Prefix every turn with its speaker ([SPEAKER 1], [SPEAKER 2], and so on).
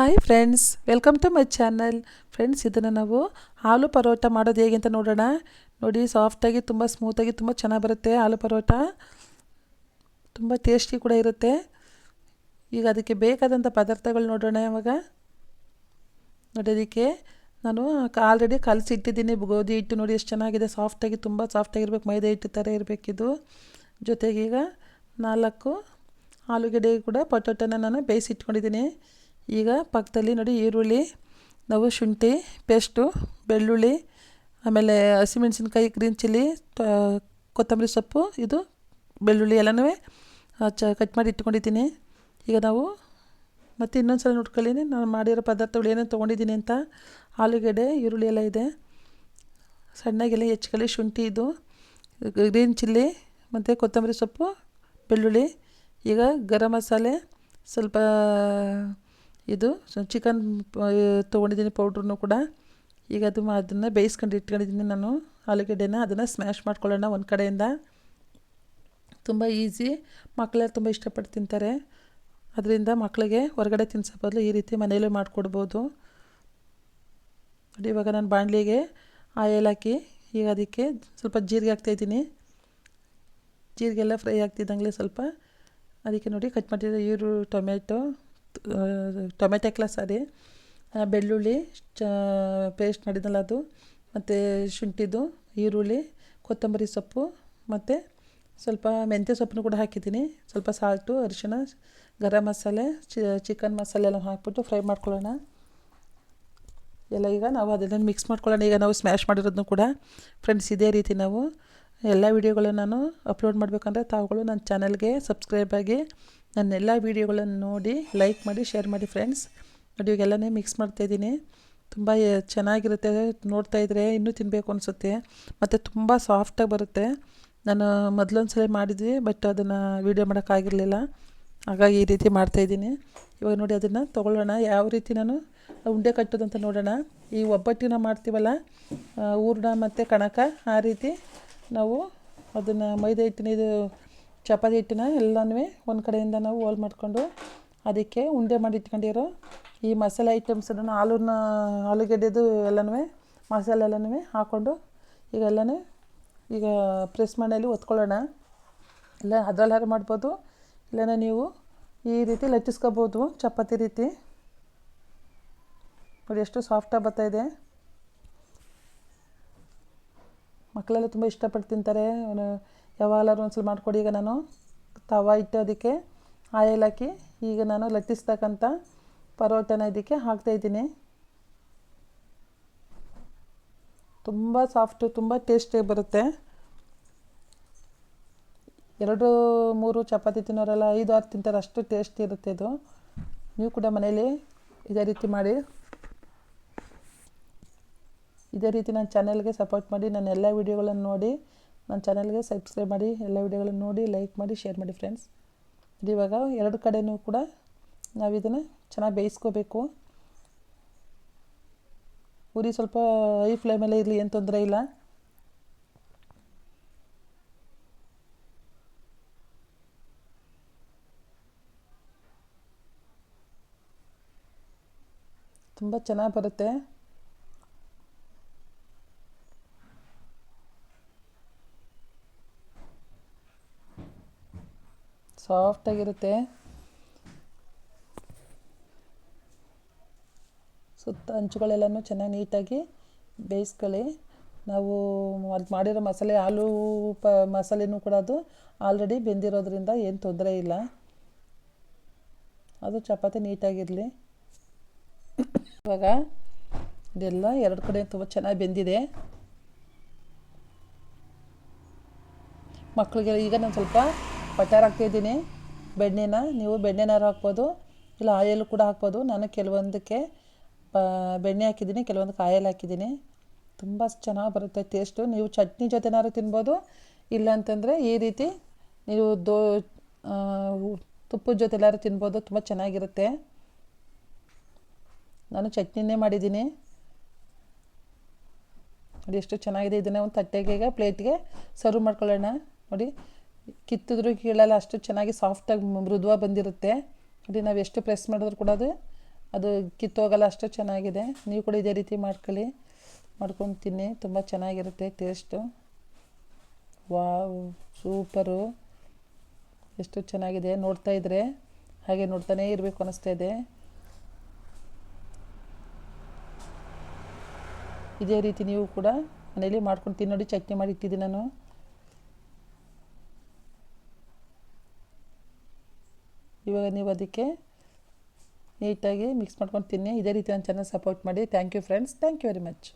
[SPEAKER 1] Hi friends welcome to my channel friends ಇದನ್ನು ನಾವು ಆಲೂ ಪರೋಟ ಮಾಡೋದು ಹೇಗೆ ಅಂತ ನೋಡೋಣ. ನೋಡಿ ಸಾಫ್ಟಾಗಿ ತುಂಬ ಸ್ಮೂತಾಗಿ ತುಂಬ ಚೆನ್ನಾಗಿ ಬರುತ್ತೆ ಆಲೂ ಪರೋಟ. ತುಂಬ ಟೇಸ್ಟಿ ಕೂಡ ಇರುತ್ತೆ. ಈಗ ಅದಕ್ಕೆ ಬೇಕಾದಂಥ ಪದಾರ್ಥಗಳು ನೋಡೋಣ ಇವಾಗ. ನೋಡಿ, ಅದಕ್ಕೆ ನಾನು ಆಲ್ರೆಡಿ ಕಲಸಿ ಇಟ್ಟಿದ್ದೀನಿ. ಗೋಧಿ ಹಿಟ್ಟು ನೋಡಿ ಎಷ್ಟು ಚೆನ್ನಾಗಿದೆ. ಸಾಫ್ಟಾಗಿ ತುಂಬ ಸಾಫ್ಟಾಗಿರ್ಬೇಕು ಮೈದಾ ಹಿಟ್ಟು ಥರ ಇರಬೇಕಿದು ಜೊತೆಗೆ ಈಗ ನಾಲ್ಕು ಆಲೂಗಡ್ಡೆ ಕೂಡ ಪೊಟೊಟೊನ ನಾನು ಬೇಯಿಸಿ ಇಟ್ಕೊಂಡಿದ್ದೀನಿ ಈಗ ಪಕ್ಕದಲ್ಲಿ ನೋಡಿ ಈರುಳ್ಳಿ, ನಾವು ಶುಂಠಿ, ಪೇಸ್ಟು, ಬೆಳ್ಳುಳ್ಳಿ, ಆಮೇಲೆ ಹಸಿಮೆಣ್ಸಿನ್ಕಾಯಿ, ಗ್ರೀನ್ ಚಿಲ್ಲಿ ಕೊತ್ತಂಬರಿ ಸೊಪ್ಪು, ಇದು ಬೆಳ್ಳುಳ್ಳಿ ಎಲ್ಲನೂ ಚ, ಕಟ್ ಮಾಡಿ ಇಟ್ಕೊಂಡಿದ್ದೀನಿ. ಈಗ ನಾವು ಮತ್ತು ಇನ್ನೊಂದು ಸಲ ನೋಡ್ಕೊಳ್ಳಿ ನಾನು ಮಾಡಿರೋ ಪದಾರ್ಥಗಳು ಏನೇನು ತೊಗೊಂಡಿದ್ದೀನಿ ಅಂತ. ಆಲೂಗಡ್ಡೆ, ಈರುಳ್ಳಿ ಎಲ್ಲ ಇದೆ. ಸಣ್ಣಗೆಲ್ಲ ಹೆಚ್ಕೊಳ್ಳಿ ಶುಂಠಿ ಇದು, ಗ್ರೀನ್ ಚಿಲ್ಲಿ, ಮತ್ತು ಕೊತ್ತಂಬರಿ ಸೊಪ್ಪು, ಬೆಳ್ಳುಳ್ಳಿ, ಈಗ ಗರಂ ಮಸಾಲೆ, ಸ್ವಲ್ಪ ಇದು. ಚಿಕನ್ ತೊಗೊಂಡಿದ್ದೀನಿ ಪೌಡ್ರನ್ನು ಕೂಡ. ಈಗ ಅದು ಅದನ್ನು ಬೇಯಿಸ್ಕೊಂಡು ಇಟ್ಕೊಂಡಿದ್ದೀನಿ ನಾನು ಆಲೂಗಡ್ಡೆನ. ಅದನ್ನು ಸ್ಮ್ಯಾಶ್ ಮಾಡ್ಕೊಳ್ಳೋಣ ಒಂದು ಕಡೆಯಿಂದ. ತುಂಬ ಈಸಿ ಮಕ್ಕಳೆಲ್ಲ ತುಂಬ ಇಷ್ಟಪಟ್ಟು ತಿಂತಾರೆ. ಅದರಿಂದ ಮಕ್ಕಳಿಗೆ ಹೊರಗಡೆ ತಿನ್ಸೋ ಬದಲು ಈ ರೀತಿ ಮನೆಯಲ್ಲೇ ಮಾಡಿಕೊಡ್ಬೋದು. ನೋಡಿ, ಇವಾಗ ನಾನು ಬಾಣಲಿಗೆ ಆಯಲ್ ಹಾಕಿ ಈಗ ಅದಕ್ಕೆ ಸ್ವಲ್ಪ ಜೀರಿಗೆ ಹಾಕ್ತಾಯಿದ್ದೀನಿ ಜೀರಿಗೆ ಎಲ್ಲ ಫ್ರೈ ಆಗ್ತಿದ್ದಂಗೆ ಸ್ವಲ್ಪ. ಅದಕ್ಕೆ ನೋಡಿ ಕಟ್ ಮಾಡಿರೋ ಈರು ಟೊಮೆಟೊ ಟೊಮೆಟೊ ಸಾರಿ ಬೆಳ್ಳುಳ್ಳಿ, ಚ ಪೇಸ್ಟ್ ಮಾಡಿದ್ನಲ್ಲ ಅದು. ಮತ್ತು ಶುಂಠಿದು, ಈರುಳ್ಳಿ, ಕೊತ್ತಂಬರಿ ಸೊಪ್ಪು, ಮತ್ತು ಸ್ವಲ್ಪ ಮೆಂತ್ಯ ಸೊಪ್ಪನ್ನು ಕೂಡ ಹಾಕಿದ್ದೀನಿ. ಸ್ವಲ್ಪ ಸಾಲ್ಟು, ಅರಿಶಿಣ, ಗರಂ ಮಸಾಲೆ ಚಿಕನ್ ಮಸಾಲೆ ಎಲ್ಲ ಹಾಕ್ಬಿಟ್ಟು ಫ್ರೈ ಮಾಡ್ಕೊಳ್ಳೋಣ. ಎಲ್ಲ ಈಗ ನಾವು ಅದನ್ನು ಮಿಕ್ಸ್ ಮಾಡ್ಕೊಳ್ಳೋಣ. ಈಗ ನಾವು ಸ್ಮ್ಯಾಶ್ ಮಾಡಿರೋದನ್ನು ಕೂಡ ಫ್ರೆಂಡ್ಸ್, ಇದೇ ರೀತಿ ನಾವು ಎಲ್ಲ ವಿಡಿಯೋಗಳನ್ನು ನಾನು ಅಪ್ಲೋಡ್ ಮಾಡಬೇಕಂದ್ರೆ ತಾವುಗಳು ನನ್ನ ಚಾನಲ್ಗೆ ಸಬ್ಸ್ಕ್ರೈಬ್ ಆಗಿ ನನ್ನ ಎಲ್ಲ ವೀಡಿಯೋಗಳನ್ನು ನೋಡಿ ಲೈಕ್ ಮಾಡಿ, ಶೇರ್ ಮಾಡಿ ಫ್ರೆಂಡ್ಸ್ ನೋಡಿ ಇವಾಗೆಲ್ಲನೇ ಮಿಕ್ಸ್ ಮಾಡ್ತಾಯಿದ್ದೀನಿ ತುಂಬ ಚೆನ್ನಾಗಿರುತ್ತೆ. ನೋಡ್ತಾಯಿದ್ರೆ ಇನ್ನೂ ತಿನ್ನಬೇಕು ಅನಿಸುತ್ತೆ. ಮತ್ತು ತುಂಬ ಸಾಫ್ಟಾಗಿ ಬರುತ್ತೆ. ನಾನು ಮೊದಲೊಂದು ಸಲ ಮಾಡಿದ್ವಿ ಬಟ್ ಅದನ್ನು ವೀಡಿಯೋ ಮಾಡೋಕ್ಕಾಗಿರಲಿಲ್ಲ ಹಾಗಾಗಿ ಈ ರೀತಿ ಮಾಡ್ತಾಯಿದ್ದೀನಿ ಇವಾಗ ನೋಡಿ ಅದನ್ನು ತೊಗೊಳ್ಳೋಣ. ಯಾವ ರೀತಿ ನಾನು ಉಂಡೆ ಕಟ್ಟೋದಂತ ನೋಡೋಣ. ಈ ಒಬ್ಬಟ್ಟಿನ ಮಾಡ್ತೀವಲ್ಲ ಹೂರ್ಣ ಮತ್ತು ಕಣಕ, ಆ ರೀತಿ ನಾವು ಅದನ್ನು ಮೈದಾ ಹಿಟ್ಟಿನ ಇದು ಚಪಾತಿ ಹಿಟ್ಟಿನ ಎಲ್ಲನೂ ಒಂದು ಕಡೆಯಿಂದ ನಾವು ಹೋಲ್ ಮಾಡಿಕೊಂಡು ಅದಕ್ಕೆ ಉಂಡೆ ಮಾಡಿ ಇಟ್ಕೊಂಡಿರೋ ಈ ಮಸಾಲೆ ಐಟಮ್ಸನ್ನು ಆಲೂನ, ಆಲೂಗಡ್ಡೆದು ಎಲ್ಲನೂ ಮಸಾಲೆ ಎಲ್ಲನೂ ಹಾಕ್ಕೊಂಡು ಈಗ ಎಲ್ಲನೂ ಈಗ ಪ್ರೆಸ್ ಮನೆಯಲ್ಲಿ ಒತ್ಕೊಳ್ಳೋಣ. ಇಲ್ಲ, ಅದರಲ್ಲಾರು ಮಾಡ್ಬೋದು. ಇಲ್ಲನ ನೀವು ಈ ರೀತಿ ಲಟ್ಟಿಸ್ಕೋಬೋದು, ಚಪಾತಿ ರೀತಿ. ನೋಡಿ, ಎಷ್ಟು ಸಾಫ್ಟಾಗಿ ಬರ್ತಾಯಿದೆ ಮಕ್ಕಳೆಲ್ಲ ತುಂಬ ಇಷ್ಟಪಟ್ಟು ತಿಂತಾರೆ. ಯಾವಾಗಲಾದ್ರು ಒಂದ್ಸಲ ಮಾಡಿಕೊಡಿ. ಈಗ ನಾನು ತವ ಇಟ್ಟು ಅದಕ್ಕೆ ಆಯಿಲ್ ಹಾಕಿ, ಈಗ ನಾನು ಲಟ್ಟಿಸ್ತಕ್ಕಂಥ ಪರೋಟನ ಇದಕ್ಕೆ ಹಾಕ್ತಾಯಿದ್ದೀನಿ ತುಂಬ ಸಾಫ್ಟು, ತುಂಬ ಟೇಸ್ಟಿಯಾಗಿ ಬರುತ್ತೆ. ಎರಡು, ಮೂರು ಚಪಾತಿ ತಿನ್ನೋರೆಲ್ಲ ಐದು, ಆರು ತಿಂತಾರೆ ಅಷ್ಟು ಟೇಸ್ಟ್ ಇರುತ್ತೆ ಇದು. ನೀವು ಕೂಡ ಮನೇಲಿ ಇದೇ ರೀತಿ ಮಾಡಿ. ಇದೇ ರೀತಿ ನನ್ನ ಚಾನಲ್ಗೆ ಸಪೋರ್ಟ್ ಮಾಡಿ. ನನ್ನ ಎಲ್ಲ ವಿಡಿಯೋಗಳನ್ನು ನೋಡಿ. ನನ್ನ ಚಾನಲ್ಗೆ ಸಬ್ಸ್ಕ್ರೈಬ್ ಮಾಡಿ, ಎಲ್ಲ ವಿಡಿಯೋಗಳನ್ನು ನೋಡಿ ಲೈಕ್ ಮಾಡಿ ಶೇರ್ ಮಾಡಿ ಫ್ರೆಂಡ್ಸ್ ಇವಾಗ ಎರಡು ಕಡೆಯೂ ಕೂಡ ನಾವು ಇದನ್ನು ಚೆನ್ನಾಗಿ ಬೇಯಿಸ್ಕೋಬೇಕು. ಉರಿ ಸ್ವಲ್ಪ ಹೈ ಫ್ಲೇಮಲ್ಲೇ ಇರಲಿ, ಏನು ತೊಂದರೆ ಇಲ್ಲ. ತುಂಬ ಚೆನ್ನಾಗಿ ಬರುತ್ತೆ. ಸಾಫ್ಟಾಗಿರುತ್ತೆ ಸುತ್ತ ಹಂಚುಗಳೆಲ್ಲನೂ ಚೆನ್ನಾಗಿ ನೀಟಾಗಿ ಬೇಯಿಸ್ಕೊಳ್ಳಿ. ನಾವು ಅದು ಮಾಡಿರೋ ಮಸಾಲೆ ಆಲೂ ಪ, ಮಸಾಲೆನೂ ಕೂಡ ಅದು ಆಲ್ರೆಡಿ ಬೆಂದಿರೋದ್ರಿಂದ ಏನು ತೊಂದರೆ ಇಲ್ಲ. ಅದು ಚಪಾತಿ ನೀಟಾಗಿರಲಿ. ಇವಾಗ ಇದೆಲ್ಲ ಎರಡು ಕಡೆ ತುಂಬ ಚೆನ್ನಾಗಿ ಬೆಂದಿದೆ. ಮಕ್ಕಳಿಗೆ ಈಗ ನಾನು ಸ್ವಲ್ಪ ಬಟರ್ ಹಾಕ್ತಿದ್ದೀನಿ ಬೆಣ್ಣೆನ ನೀವು ಬೆಣ್ಣೆನಾರು ಹಾಕ್ಬೋದು, ಇಲ್ಲ ಆಯಿಲ್ ಕೂಡ ಹಾಕ್ಬೋದು. ನಾನು ಕೆಲವೊಂದಕ್ಕೆ ಬೆಣ್ಣೆ ಹಾಕಿದ್ದೀನಿ, ಕೆಲವೊಂದಕ್ಕೆ ಆಯಿಲ್ ಹಾಕಿದ್ದೀನಿ. ತುಂಬ ಚೆನ್ನಾಗಿ ಬರುತ್ತೆ ಟೇಸ್ಟು ನೀವು ಚಟ್ನಿ ಜೊತೆನಾರು ತಿನ್ಬೋದು, ಇಲ್ಲ ಅಂತಂದರೆ ಈ ರೀತಿ ನೀವು ದೋ ತುಪ್ಪದ ಜೊತೆ ಎಲ್ಲರೂ ತಿನ್ಬೋದು, ತುಂಬ ಚೆನ್ನಾಗಿರುತ್ತೆ. ನಾನು ಚಟ್ನಿನೇ ಮಾಡಿದ್ದೀನಿ. ನೋಡಿ ಎಷ್ಟು ಚೆನ್ನಾಗಿದೆ ಇದನ್ನು ಒಂದು ತಟ್ಟೆಗೆ ಪ್ಲೇಟ್ಗೆ ಸರ್ವ್ ಮಾಡ್ಕೊಳ್ಳೋಣ. ನೋಡಿ ಕಿತ್ತಿದ್ರು ಕೀಳಲ್ಲ, ಅಷ್ಟು ಚೆನ್ನಾಗಿ ಸಾಫ್ಟಾಗಿ ಮೃದುವಾಗಿ ಬಂದಿರುತ್ತೆ. ನೋಡಿ ನಾವು ಎಷ್ಟು ಪ್ರೆಸ್ ಮಾಡಿದ್ರು ಕೂಡ ಅದು ಅದು ಕಿತ್ತೋಗಲ್ಲ ಅಷ್ಟು ಚೆನ್ನಾಗಿದೆ. ನೀವು ಕೂಡ ಇದೇ ರೀತಿ ಮಾಡ್ಕೊಳ್ಳಿ. ಮಾಡ್ಕೊಂಡು ತಿನ್ನಿ, ತುಂಬ ಚೆನ್ನಾಗಿರುತ್ತೆ ಟೇಸ್ಟು ವಾವ್, ಸೂಪರು. ಎಷ್ಟು ಚೆನ್ನಾಗಿದೆ ನೋಡ್ತಾ ಇದ್ರೆ. ಹಾಗೆ ನೋಡ್ತಾನೇ ಇರಬೇಕು ಅನ್ನಿಸ್ತಾ ಇದೆ. ಇದೇ ರೀತಿ ನೀವು ಕೂಡ ಮನೇಲಿ ಮಾಡ್ಕೊಂಡು ತಿನ್ನೋಡಿ ನೋಡಿ ಚಟ್ನಿ ಮಾಡಿ ಇಟ್ಟಿದ್ದೀನಿ ನಾನು. ಇವಾಗ ನೀವು ಅದಕ್ಕೆ ನೀಟಾಗಿ ಮಿಕ್ಸ್ ಮಾಡ್ಕೊಂಡು ತಿನ್ನಿ. ಇದೇ ರೀತಿ ನನ್ನ ಚೆನ್ನಾಗಿ ಸಪೋರ್ಟ್ ಮಾಡಿ. Thank you friends thank you very much